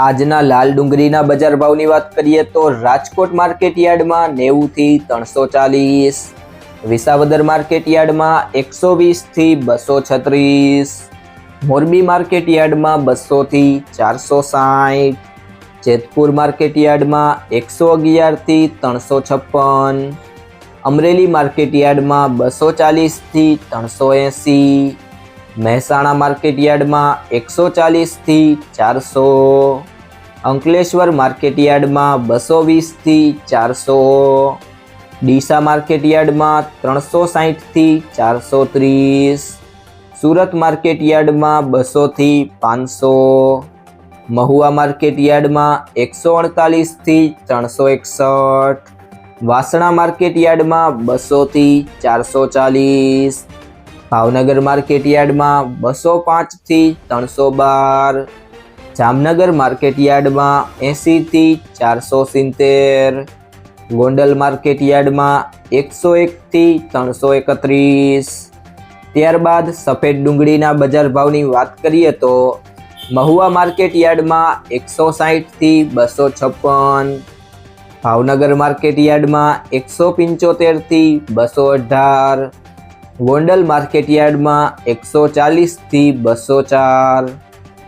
આજના લાલ ડુંગળીના બજાર ભાવની વાત કરીએ તો રાજકોટ માર્કેટ યાર્ડમાં નેવુંથી ત્રણસો ચાલીસ. વિસાવદર માર્કેટ યાર્ડમાં એકસો વીસથી બસો છત્રીસ. મોરબી માર્કેટ યાર્ડમાં બસોથી ચારસો સાઠ. જેતપુર માર્કેટ યાર્ડમાં એકસો અગિયારથી ત્રણસો છપ્પન. અમરેલી માર્કેટ યાર્ડમાં બસો ચાલીસથી ત્રણસો એંસી. મહેસાણા માર્કેટ યાર્ડમાં એકસો ચાલીસથી ચારસો. અંકલેશ્વર માર્કેટ યાર્ડમાં બસો વીસથી ચારસો, ડીસા માર્કેટ યાર્ડમાં ત્રણસો સાહીઠથી ચારસો ત્રીસ, સુરત માર્કેટ યાર્ડમાં બસોથી પાંચસો, મહુવા માર્કેટ યાર્ડમાં એકસો અડતાલીસથી ત્રણસો એકસઠ, વાસણા માર્કેટ યાર્ડમાં બસોથી ચારસો ચાલીસ, ભાવનગર માર્કેટ યાર્ડમાં બસો પાંચથી ત્રણસો બાર જામનગર માર્કેટ યાર્ડમાં એંસીથી ચારસો સિત્તેર, ગોંડલ માર્કેટ યાર્ડમાં એકસો એકથી ત્રણસો એકત્રીસ. ત્યારબાદ સફેદ ડુંગળીના બજાર ભાવની વાત કરીએ તો મહુવા માર્કેટ યાર્ડમાં એકસો સાહીઠથી બસો છપ્પન, ભાવનગર માર્કેટ યાર્ડમાં એકસો પંચોતેરથી બસો અઢાર, ગોંડલ માર્કેટ યાર્ડમાં એકસો ચાલીસથી બસો ચાર.